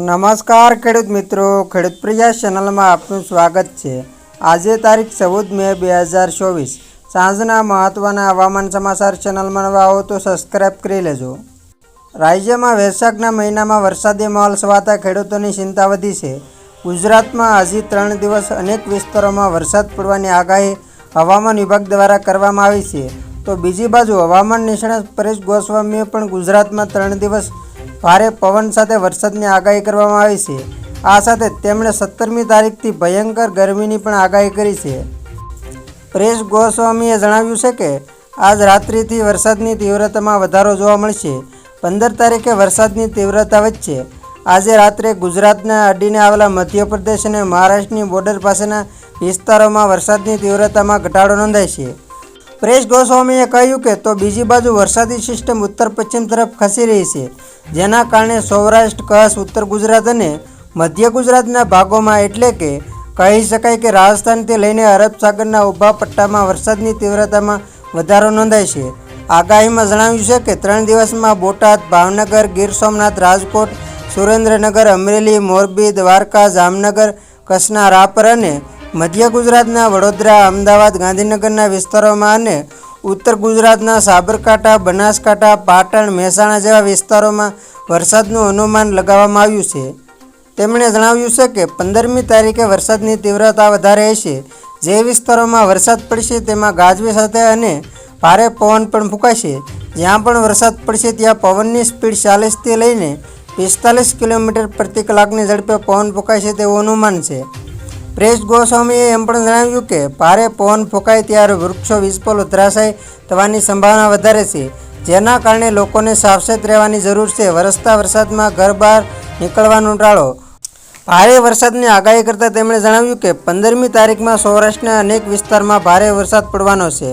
નમસ્કાર ખેડૂત મિત્રો, ખેડૂત પ્રિયા ચેનલમાં આપનું સ્વાગત છે. આજે તારીખ ચૌદ મે બે હજાર ચોવીસ. સાંજના મહત્ત્વના હવામાન સમાચાર ચેનલમાં નવા આવો તો સબસ્ક્રાઇબ કરી લેજો. રાજ્યમાં વૈશાખના મહિનામાં વરસાદી માહોલ સવાતા ખેડૂતોની ચિંતા વધી છે. ગુજરાતમાં હજી ત્રણ દિવસ અનેક વિસ્તારોમાં વરસાદ પડવાની આગાહી હવામાન વિભાગ દ્વારા કરવામાં આવી છે. તો બીજી બાજુ હવામાન નિષ્ણાત પરેશ ગોસ્વામીએ પણ ગુજરાતમાં ત્રણ દિવસ ભારે પવન સાથે વરસાદની આગાહી કરવામાં આવી છે. આ સાથે તેમણે સત્તરમી તારીખથી ભયંકર ગરમીની પણ આગાહી કરી છે. પ્રેશ ગોસ્વામીએ જણાવ્યું છે કે, આજ રાત્રિથી વરસાદની તીવ્રતામાં વધારો જોવા મળશે. પંદર તારીખે વરસાદની તીવ્રતા વચ્ચે આજે રાત્રે ગુજરાતના અડીને આવેલા મધ્યપ્રદેશ અને મહારાષ્ટ્રની બોર્ડર પાસેના વિસ્તારોમાં વરસાદની તીવ્રતામાં ઘટાડો નોંધાય છે. પરેશ ગોસ્વામીએ કહ્યું કે તો બીજી બાજુ વરસાદી સિસ્ટમ ઉત્તર પશ્ચિમ તરફ ખસી રહી છે, જેના કારણે સૌરાષ્ટ્ર, કચ્છ, ઉત્તર ગુજરાત અને મધ્ય ગુજરાતના ભાગોમાં એટલે કે કહી શકાય કે રાજસ્થાનથી લઈને અરબ સાગરના ઊભા પટ્ટામાં વરસાદની તીવ્રતામાં વધારો નોંધાય છે. આગાહીમાં જણાવ્યું છે કે ત્રણ દિવસમાં બોટાદ, ભાવનગર, ગીર સોમનાથ, રાજકોટ, સુરેન્દ્રનગર, અમરેલી, મોરબી, દ્વારકા, જામનગર, કચ્છના રાપર અને મધ્ય ગુજરાતના વડોદરા, અમદાવાદ, ગાંધીનગરના વિસ્તારોમાં અને ઉત્તર ગુજરાતના સાબરકાંઠા, બનાસકાંઠા, પાટણ, મહેસાણા જેવા વિસ્તારોમાં વરસાદનું અનુમાન લગાવવામાં આવ્યું છે. તેમણે જણાવ્યું છે કે પંદરમી તારીખે વરસાદની તીવ્રતા વધારે હશે. જે વિસ્તારોમાં વરસાદ પડશે તેમાં ગાજવી સાથે અને ભારે પવન પણ ફૂંકાશે. જ્યાં પણ વરસાદ પડશે ત્યાં પવનની સ્પીડ ચાલીસથી લઈને પિસ્તાલીસ કિલોમીટર પ્રતિ કલાકની ઝડપે પવન ફૂંકાશે તેવું અનુમાન છે. પ્રેસ ગોસ્વામીએ એમ પણ જણાવ્યું કે, ભારે પવન ફૂંકાય ત્યારે વૃક્ષો વિસ્ફોલ ઉધરાશાય થવાની સંભાવના વધારે છે. જેના કારણે લોકોને સાવચેત રહેવાની જરૂર છે. વરસતા વરસાદમાં ઘર બહાર નીકળવાનું ટાળો ભારે વરસાદની આગાહી કરતાં તેમણે જણાવ્યું કે, પંદરમી તારીખમાં સૌરાષ્ટ્રના અનેક વિસ્તારમાં ભારે વરસાદ પડવાનો છે.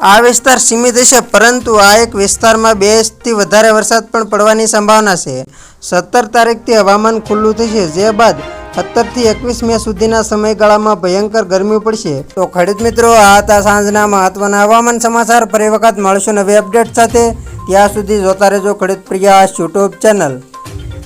આ વિસ્તાર સીમિત હશે પરંતુ આ એક વિસ્તારમાં બેથી વધારે વરસાદ પણ પડવાની સંભાવના છે. સત્તર તારીખથી હવામાન ખુલ્લું થશે. જે બાદ સત્તરથી એકવીસ મે સુધીના સમયગાળામાં ભયંકર ગરમી પડશે. તો ખેડૂત મિત્રો, આ હતા સાંજના મહત્વના હવામાન સમાચાર. ફરી વખત મળશું નવી અપડેટ સાથે. ત્યાં સુધી જોતા રહેજો ખેડૂત પ્રિયા યુટ્યુબ ચેનલ.